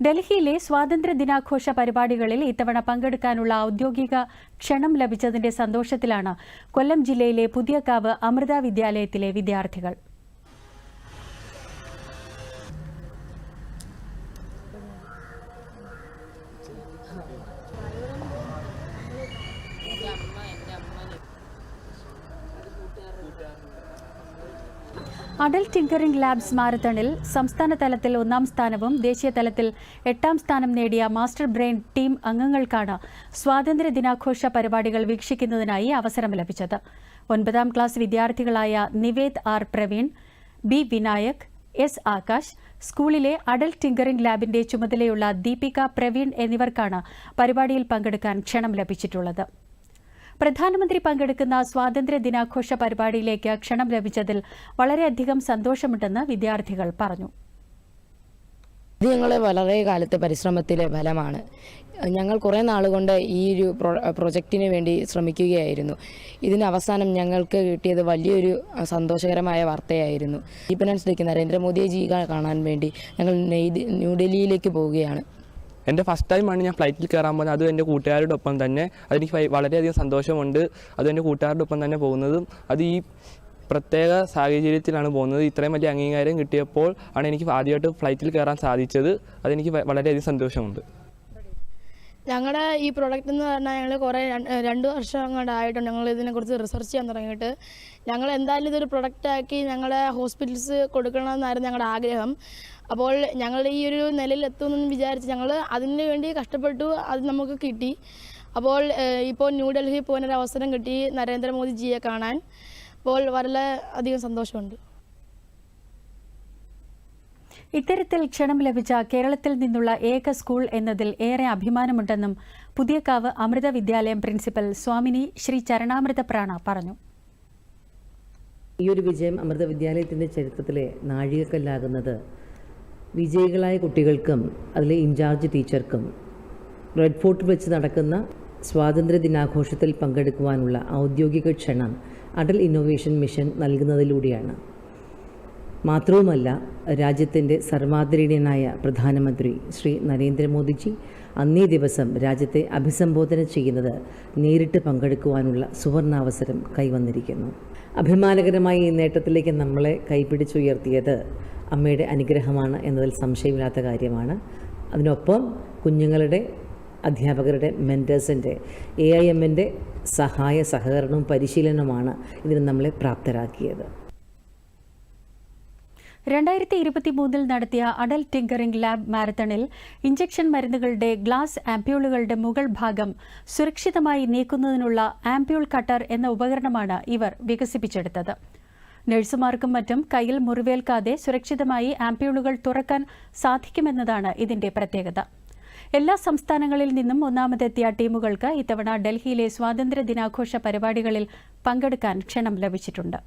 ഡൽഹിയിലെ സ്വാതന്ത്ര്യ ദിനാഘോഷ പരിപാടികളിൽ ഇത്തവണ പങ്കെടുക്കാനുള്ള ഔദ്യോഗിക ക്ഷണം ലഭിച്ചതിന്റെ സന്തോഷത്തിലാണ് കൊല്ലം ജില്ലയിലെ പുതിയകാവ് അമൃത വിദ്യാലയത്തിലെ വിദ്യാർത്ഥികൾ. അടൽ ടിങ്കറിംഗ് ലാബ്സ് മാരത്തണിൽ സംസ്ഥാന തലത്തിൽ ഒന്നാം സ്ഥാനവും ദേശീയ തലത്തിൽ എട്ടാം സ്ഥാനം നേടിയ മാസ്റ്റർ ബ്രെയിൻ ടീം അംഗങ്ങൾക്കാണ് സ്വാതന്ത്ര്യ ദിനാഘോഷ പരിപാടികൾ വീക്ഷിക്കുന്നതിനായി അവസരം ലഭിച്ചത്. ഒൻപതാം class വിദ്യാർത്ഥികളായ Nived R Praveen B Vinayak S Akash സ്കൂളിലെ അടൽ ടിങ്കറിംഗ് ലാബിന്റെ ചുമതലയുള്ള ദീപിക പ്രവീൺ എന്നിവർക്കാണ് പരിപാടിയിൽ പങ്കെടുക്കാൻ ക്ഷണം ലഭിച്ചിട്ടുള്ളത്. പ്രധാനമന്ത്രി പങ്കെടുക്കുന്ന സ്വാതന്ത്ര്യ ദിനാഘോഷ പരിപാടിയിലേക്ക് ക്ഷണം ലഭിച്ചതിൽ വളരെയധികം സന്തോഷമുണ്ടെന്ന് വിദ്യാർത്ഥികൾ പറഞ്ഞു. ഇത് വളരെ കാലത്തെ പരിശ്രമത്തിലെ ഫലമാണ്. ഞങ്ങൾ കുറേ നാളുകൊണ്ട് ഈ ഒരു പ്രൊ പ്രൊജക്റ്റിന് വേണ്ടി ശ്രമിക്കുകയായിരുന്നു. ഇതിന് അവസാനം ഞങ്ങൾക്ക് കിട്ടിയത് വലിയൊരു സന്തോഷകരമായ വാർത്തയായിരുന്നു. ഇൻഡിപെൻഡൻസ് ഡേക്ക് നരേന്ദ്രമോദിജി കാണാൻ വേണ്ടി ഞങ്ങൾ ന്യൂഡൽഹിയിലേക്ക് പോവുകയാണ്. എന്റെ ഫസ്റ്റ് ടൈമാണ് ഞാൻ ഫ്ലൈറ്റിൽ കയറാൻ പോകുന്നത്. അതും എന്റെ കൂട്ടുകാരുടെ ഒപ്പം തന്നെ. അതെനിക്ക് വളരെയധികം സന്തോഷമുണ്ട്. അതും എന്റെ കൂട്ടുകാരുടെ ഒപ്പം തന്നെ പോകുന്നതും. അത് ഈ പ്രത്യേക സാഹചര്യത്തിലാണ് പോകുന്നത്. ഇത്രയും വലിയ അംഗീകാരം കിട്ടിയപ്പോൾ ആണ് എനിക്ക് ആദ്യമായിട്ട് ഫ്ലൈറ്റിൽ കയറാൻ സാധിച്ചത്. അതെനിക്ക് വളരെയധികം സന്തോഷമുണ്ട്. ഞങ്ങളുടെ ഈ പ്രൊഡക്റ്റ് എന്ന് പറഞ്ഞാൽ ഞങ്ങൾ കുറേ രണ്ട് വർഷം അങ്ങോട്ട് ആയിട്ടുണ്ട് ഞങ്ങൾ ഇതിനെക്കുറിച്ച് റിസർച്ച് ചെയ്യാൻ തുടങ്ങിയിട്ട്. ഞങ്ങൾ എന്തായാലും ഇതൊരു പ്രൊഡക്റ്റാക്കി ഞങ്ങളുടെ ഹോസ്പിറ്റൽസ് കൊടുക്കണമെന്നായിരുന്നു ഞങ്ങളുടെ ആഗ്രഹം. അപ്പോൾ ഞങ്ങൾ ഈ ഒരു നിലയിൽ എത്തുമെന്ന് വിചാരിച്ച് ഞങ്ങൾ അതിന് വേണ്ടി കഷ്ടപ്പെട്ടു. അത് നമുക്ക് കിട്ടി. അപ്പോൾ ഇപ്പോൾ ന്യൂഡൽഹി പോകാനൊരു അവസരം കിട്ടി നരേന്ദ്രമോദിജിയെ കാണാൻ. അപ്പോൾ വളരെ അധികം സന്തോഷമുണ്ട്. ഇത്തരത്തിൽ ക്ഷണം ലഭിച്ച കേരളത്തിൽ നിന്നുള്ള ഏക സ്കൂൾ എന്നതിൽ ഏറെ അഭിമാനമുണ്ടെന്നും പുതിയക്കാവ് അമൃത വിദ്യാലയം പ്രിൻസിപ്പൽ സ്വാമിനി ശ്രീ ചരണാമൃത പ്രാണ പറഞ്ഞു. ഈ ഒരു വിജയം അമൃത വിദ്യാലയത്തിന്റെ ചരിത്രത്തിലെ നാഴികക്കല്ലാകുന്നത് വിജയികളായ കുട്ടികൾക്കും അതിലെ ഇൻചാർജ് ടീച്ചർക്കും റെഡ് ഫോർട്ട് വെച്ച് നടക്കുന്ന സ്വാതന്ത്ര്യ ദിനാഘോഷത്തിൽ പങ്കെടുക്കുവാനുള്ള ഔദ്യോഗിക ക്ഷണം അടൽ ഇന്നോവേഷൻ മിഷൻ നൽകുന്നതിലൂടെയാണ്. മാത്രവുമല്ല രാജ്യത്തിന്റെ സർവാദരണീയനായ പ്രധാനമന്ത്രി ശ്രീ നരേന്ദ്രമോദിജി അന്നേ ദിവസം രാജ്യത്തെ അഭിസംബോധന ചെയ്യുന്നത് നേരിട്ട് പങ്കെടുക്കുവാനുള്ള സുവർണാവസരം കൈവന്നിരിക്കുന്നു. അഭിമാനകരമായ ഈ നേട്ടത്തിലേക്ക് നമ്മളെ കൈപിടിച്ചുയർത്തിയത് അമ്മയുടെ അനുഗ്രഹമാണ് എന്നതിൽ സംശയമില്ലാത്ത കാര്യമാണ്. അതിനൊപ്പം കുഞ്ഞുങ്ങളുടെ അധ്യാപകരുടെ മെന്റേഴ്സിന്റെ എ ഐ എമ്മിന്റെ സഹായ സഹകരണവും പരിശീലനവുമാണ് ഇതിന് നമ്മളെ പ്രാപ്തരാക്കിയത്. രണ്ടായിരത്തി ഇരുപത്തി മൂന്നിൽ നടത്തിയ അടൽ ടിങ്കറിംഗ് ലാബ് മാരത്തണിൽ ഇഞ്ചക്ഷൻ മരുന്നുകളുടെ ഗ്ലാസ് ആംപ്യൂളുകളുടെ മുകൾ ഭാഗം സുരക്ഷിതമായി നീക്കുന്നതിനുള്ള ആംപ്യൂൾ കട്ടർ എന്ന ഉപകരണമാണ് ഇവർ വികസിപ്പിച്ചെടുത്തത്. നഴ്സുമാർക്കും മറ്റും കയ്യിൽ മുറിവേൽക്കാതെ സുരക്ഷിതമായി ആംപ്യൂളുകൾ തുറക്കാൻ സാധിക്കുമെന്നതാണ് ഇതിന്റെ പ്രത്യേകത. എല്ലാ സംസ്ഥാനങ്ങളിൽ നിന്നും ഒന്നാമതെത്തിയ ടീമുകൾക്ക് ഇത്തവണ ഡൽഹിയിലെ സ്വാതന്ത്ര്യ ദിനാഘോഷ പരിപാടികളിൽ പങ്കെടുക്കാൻ ക്ഷണം ലഭിച്ചിട്ടുണ്ട്.